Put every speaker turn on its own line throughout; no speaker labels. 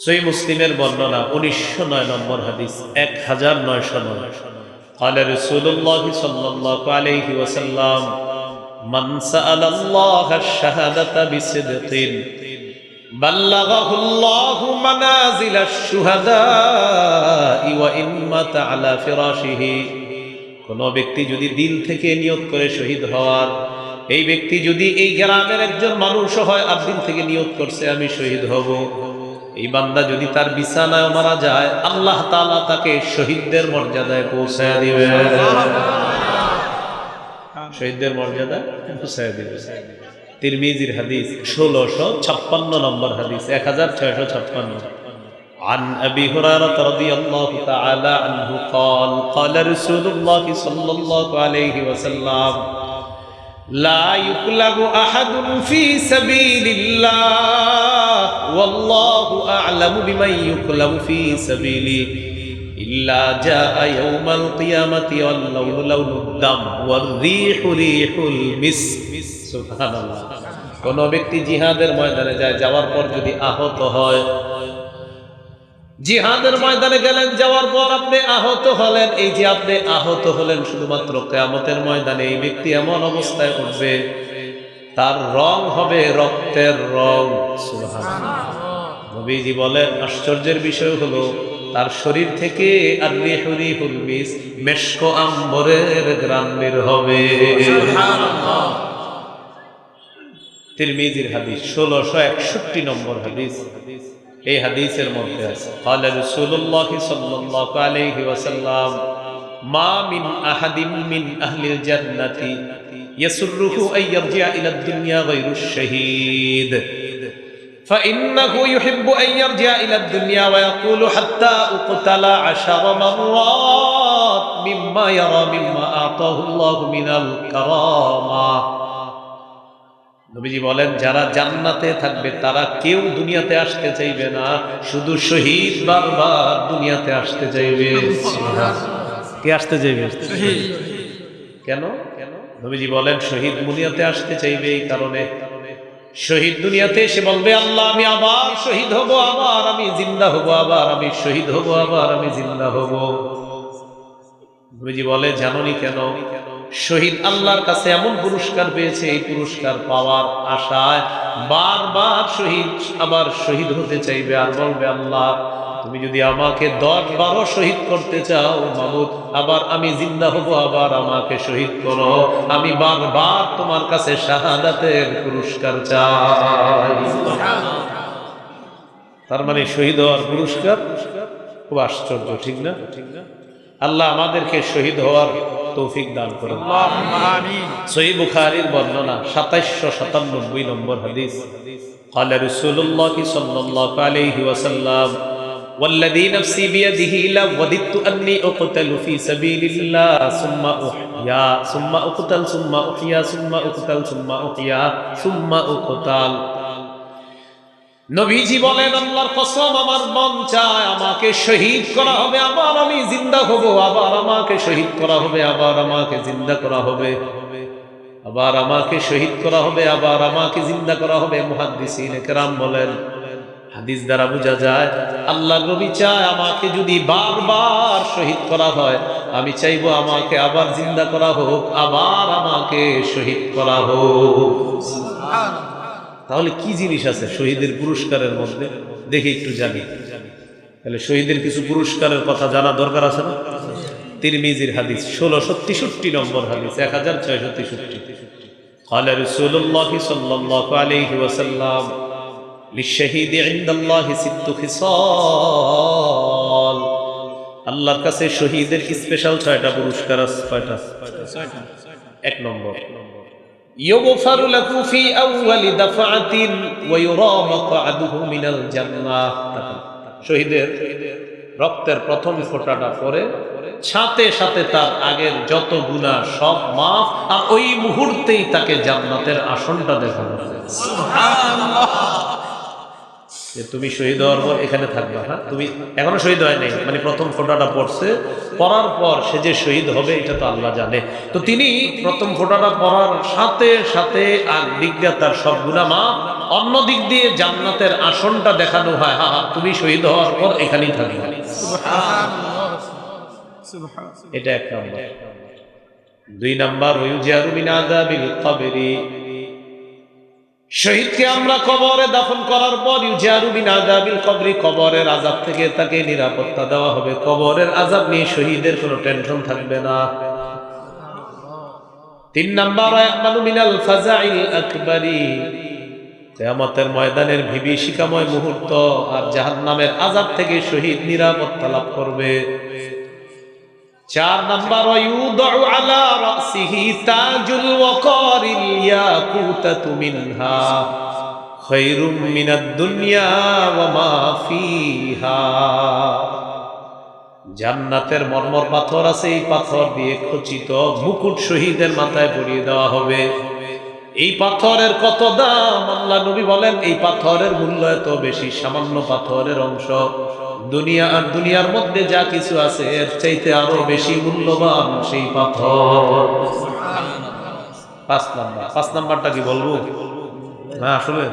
সই মুসলিমের বর্ণনা উনিশশো নয় নম্বর হাদিস এক হাজার নয়শো নয় قال رسول الله صلى الله عليه وسلم من سأل الله الشهادة بصدق بلغه الله منازل الشهداء وإن مات على فراشه কোনো ব্যক্তি যদি দিল থেকে নিয়ত করে শহীদ হওয়ার এই ব্যক্তি যদি এই গ্রামের একজন মানুষ হয় আর দিল থেকে নিয়ত করছে আমি শহীদ হব এই বান্দা যদি তার বিছানায় মারা যায় আল্লাহ তাআলা তাকে শহীদদের মর্যাদায় পৌঁছায় দিবে শহীদদের মর্যাদায় পৌঁছায় দিবে তিরমিজির হাদিস ষোলোশো ছাপ্পান্ন নম্বর হাদিস এক হাজার ছয়শো ছাপ্পান্ন عن أبي هريرة رضي الله تعالى عنه قال قال رسول الله صلى الله عليه وسلم لا يقلب أحد في سبيل الله والله أعلم بمن يقلب في سبيله إلا جاء يوم القيامة واللون لون الدم والريح ريح المسك سبحان الله কোন ব্যক্তি জিহাদের ময়দানে যায় যাওয়ার পর যদি আহত হয় জিহাদের ময়দানে গেলেন যাওয়ার পর আপনি আহত হলেন। এই যে আপনি আহত হলেন শুধুমাত্র কেয়ামতের ময়দানে এই ব্যক্তি এমন অবস্থায় উঠবে তার রং হবে রক্তের রং। নবীজি বলেন আশ্চর্যের বিষয় হলো তার শরীর থেকে আর রেহরি হুলমিস মেশক আম্বরের গ্রাম বের হবে। তিরমিজির হাদিস ষোলোশো একষট্টি নম্বর হাদিস। এই হাদিসের মধ্যে আছে قال رسول الله صلى الله عليه وسلم ما من احد من اهل الجنه يسره ان يرجع الى الدنيا غير الشهيد فإنه يحب أن يرجع إلى الدنيا ويقول حتى أقتل عشر مرات مما يرى مما أعطاه الله من الكرامة নবীজি বলেন যারা জান্নাতে থাকবে তারা কেউ দুনিয়াতে আসতে চাইবে না শুধু শহীদ বারবার দুনিয়াতে আসতে চাইবে। কে আসতে চাইবে? কেন কেন? নবীজি বলেন শহীদ দুনিয়াতে আসতে চাইবে এই কারণে। শহীদ দুনিয়াতে এসে বলবে আল্লাহ আমি আবার শহীদ হব আবার আমি জিন্দা হব আবার আমি শহীদ হব আবার আমি জিন্দা হব। নবীজি বলে জাননি কেন? শহীদ আল্লাহর কাছে এমন পুরস্কার পেয়েছে, এই পুরস্কার পাওয়ার আশায় বারবার শহীদ আবার শহীদ হতে চাইবে আর বলবে, আল্লাহ, তুমি যদি আমাকে দশ বারো শহীদ করতে চাও, মামুদ, আবার আমি জিন্দা হব, আবার আমাকে শহীদ করো। আমি বারবার তোমার কাছে শাহাদাতের পুরস্কার চাই। তার মানে শহীদ হওয়ার পুরস্কার? খুব আশ্চর্য, ঠিক না? ঠিক না আল্লাহ আমাদেরকে শহীদ হওয়ার তৌফিক দান করুন সহি বুখারীর বর্ণনা সাতাইশশো সাতানব্বই নম্বর হাদিস قال رسول الله صلى الله عليه وسلم والذي نفسي بيده لوددت أني أقتل في سبيل الله ثم أحيا ثم أقتل ثم أحيا ثم أقتل ثم أحيا ثم أقتل নবীজি বলেন, আল্লাহর কসম, আমার মন চায় আমাকে শহীদ করা হবে, আবার আমি জিন্দা হব, আবার আমাকে শহীদ করা হবে, আবার আমাকে জিন্দা করা হবে, আবার আমাকে শহীদ করা হবে, আবার আমাকে জিন্দা করা হবে। মুহাদ্দিসিন বলেন, হাদিস দ্বারা বোঝা যায় আল্লাহ নবী চায় আমাকে যদি বারবার শহীদ করা হয়, আমি চাইব আমাকে আবার জিন্দা করা হোক, আবার আমাকে শহীদ করা হোক। তাহলে কি জিনিস আছে শহীদের পুরস্কারের মধ্যে দেখে একটু জানি তাহলে শহীদের কিছু পুরস্কারের কথা জানা দরকার আছে না তিরমিজির হাদিস ষোলোশো তেষট্টি নম্বর হাদিস এক হাজার ছয়শো তেষট্টি قال رسول الله صلى الله عليه وسلم للشهيد عند الله ست خصال আল্লাহর কাছে শহীদের স্পেশাল ছয়টা পুরস্কার আছে কয়টা এক নম্বর يغفر له في أول دفعة ويرى مقعده من الجنة শহীদের রক্তের প্রথম ফোঁটাটা পরে সাথে সাথে তার আগের যত গুণা সব মাফ আর ওই মুহূর্তেই তাকে জান্নাতের আসনটা দেখানো হবে। যে তুমি শহীদ হওয়ার পর এখানে থাকবা হ্যাঁ? তুমি এখনও শহীদ হয় নাই মানে প্রথম ফোঁটাটা পড়ছে পড়ার পর সে যে শহীদ হবে এটা তো আল্লাহ জানে। তো তিনি প্রথম ফোঁটাটা পড়ার সাথে সাথে আর বিজ্ঞা তার সব গুণা মাপ অন্য দিক দিয়ে জান্নাতের আসনটা দেখানো হয় হা হা, তুমি শহীদ হওয়ার পর এখানেই থাকবে। এটা এক নম্বর। দুই নাম্বার ওয়ুজারু মিন আযাবিল কবরি। শহীদকে আমরা কবরে দাফন করার পর ইউজারু বিন আযাবিল কবরি কবরের আযাব থেকে তাকে নিরাপত্তা দেওয়া হবে। কবরের আযাব নিয়ে শহীদের কোনো টেনশন থাকবে না। তিন নাম্বার মিনাল ফাজাইল আকবারি। কিয়ামতের ময়দানের বিভীষিকাময় মুহূর্ত আর জাহান্নামের আযাব থেকে শহীদ নিরাপত্তা লাভ করবে। চার নাম্বার দুনিয়া জান্নাতের মর্মর পাথর আছে, এই পাথর দিয়ে খচিত মুকুট শহীদের মাথায় পরিয়ে দেওয়া হবে। এই পাথরের কত দাম? আল্লাহ নবী বলেন, এই পাথরের মূল্য এত বেশি, সামান্য পাথরের অংশ। দুনিয়া আর দুনিয়ার মধ্যে যা কিছু আছে এর চাইতে আরো বেশি মূল্যবান সেই পাথর পাঁচ নাম্বার পাঁচ নাম্বারটা কি বলবো না আসলে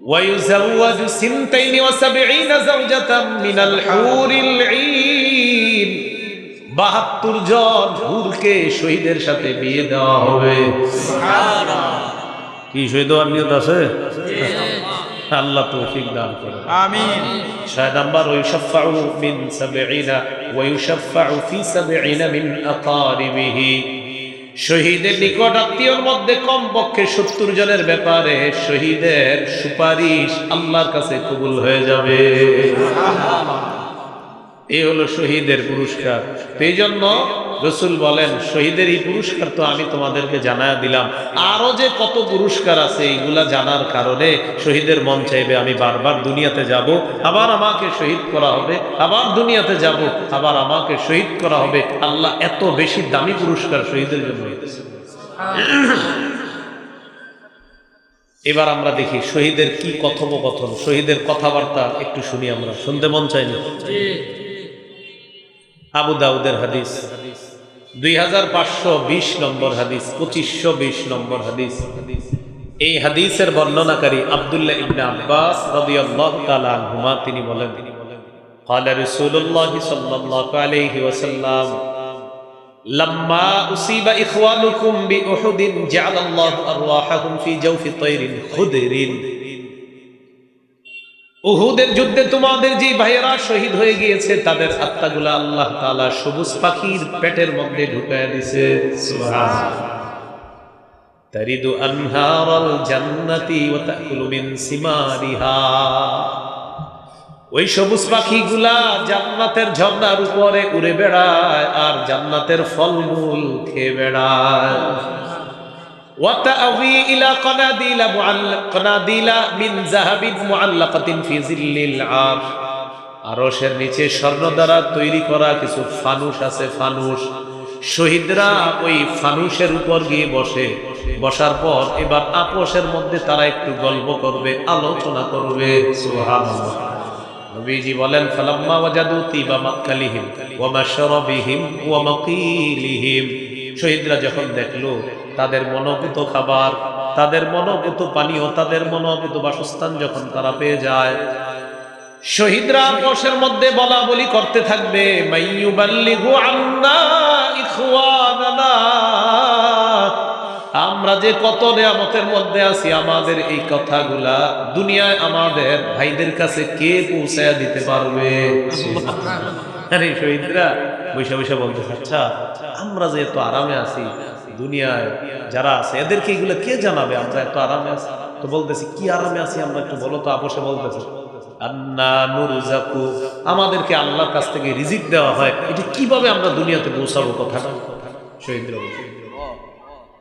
ويزوج سنتين وسبعين زوجة من الحور العين বাহাত্তর জন হুরকে শহীদের সাথে বিয়ে দেওয়া হবে কি শহীদ হওয়ার নিয়ত আছে আল্লাহ তৌফিক দান করে
আমিন।
ছয় নাম্বার ওয়ুশাফাউ মিন সাবঈনা ওয়ুশাফাউ ফি সাবঈনা মিন আকারিবিহি। শহীদের নিকট আত্মীয়র মধ্যে কমপক্ষে সত্তর জনের ব্যাপারে শহীদের সুপারিশ আল্লাহর কাছে কবুল হয়ে যাবে। এই হলো শহীদের পুরস্কার। এই জন্য রসুল বলেন, শহীদের এই পুরস্কার তো আমি তোমাদেরকে জানা দিলাম। আরও যে কত পুরস্কার আছে, এইগুলা জানার কারণে শহীদের মন চাইবে, আমি বারবার দুনিয়াতে যাব। আবার আমাকে শহীদ করা হবে, আবার দুনিয়াতে যাব। আবার আমাকে শহীদ করা হবে। আল্লাহ এত বেশি দামি পুরস্কার শহীদের জন্য। এবার আমরা দেখি শহীদের কি কথোপকথন, শহীদের কথাবার্তা একটু শুনি আমরা। শুনতে মন চাইনি আবু দাউদের হাদিস দুই হাজার পাঁচশো বিশ নম্বর হাদিস পঁচিশশো বিশ নম্বর হাদিস এই হাদিসের বর্ণনাকারী আব্দুল্লাহ ইবনে আব্বাস রাদিয়াল্লাহু তাআলা আনহুমা তিনি বলেন قال رسول الله صلى الله عليه وسلم لما أصيب إخوانكم بأحد جعل الله أرواحهم في جوف طير خضر উহুদের যুদ্ধে তোমাদের যে ভাইয়েরা শহীদ হয়ে গিয়েছে, তাদের আত্মাগুলা আল্লাহ তাআলা সবুজ পাখির পেটের মধ্যে ঢুকায় দিছে। আর জান্নাতের ফলমূল খেয়ে বেড়ায়। وتأوي إلى قناديل معلق قناديل من ذهب معلقة في ظل العرش আরশের নিচে স্বর্ণ দ্বারা তৈরি করা কিছু ফানুস আছে ফানুস শহীদরা ওই ফানুসের উপর গিয়ে বসে বসার পর এবার আপোষের মধ্যে তারা একটু গল্প করবে আলোচনা করবে সুবহানাল্লাহ নবীজি বলেন ফালাম্মা ওয়াজাদু তিবা মাক্কালিহিম ওয়া মাশরাবিহিম ওয়া মাকিলিহিম শহীদরা যখন দেখল তাদের মনোভূত খাবার তাদের মনোভূত পানীয় তাদের মনোভূত বাসস্থান যখন তারা পেয়ে যায় শহীদরা কোষের মধ্যে বলা বলি করতে থাকবে আমরা যে কত নিয়ামতের মধ্যে আছি আমাদের এই কথাগুলা দুনিয়ায় আমাদের ভাইদের কাছে কে পৌঁছায় দিতে পারবে? আরে শহীদরা বৈশা বৈশা বলতে আচ্ছা আমরা যে এত আরামে আছি, দুনিয়ায় যারা আছে, এদেরকে এগুলো কে জানাবে? আমরা এত আরামে আছি। তো বলতেছি, কি আরামে আছি আমরা একটু বলো তো? আপোষে বলতেছি আমাদেরকে আল্লাহর কাছ থেকে রিজিক দেওয়া হয়। এটা কীভাবে আমরা দুনিয়াতে পৌঁছাবো কথা শহীদ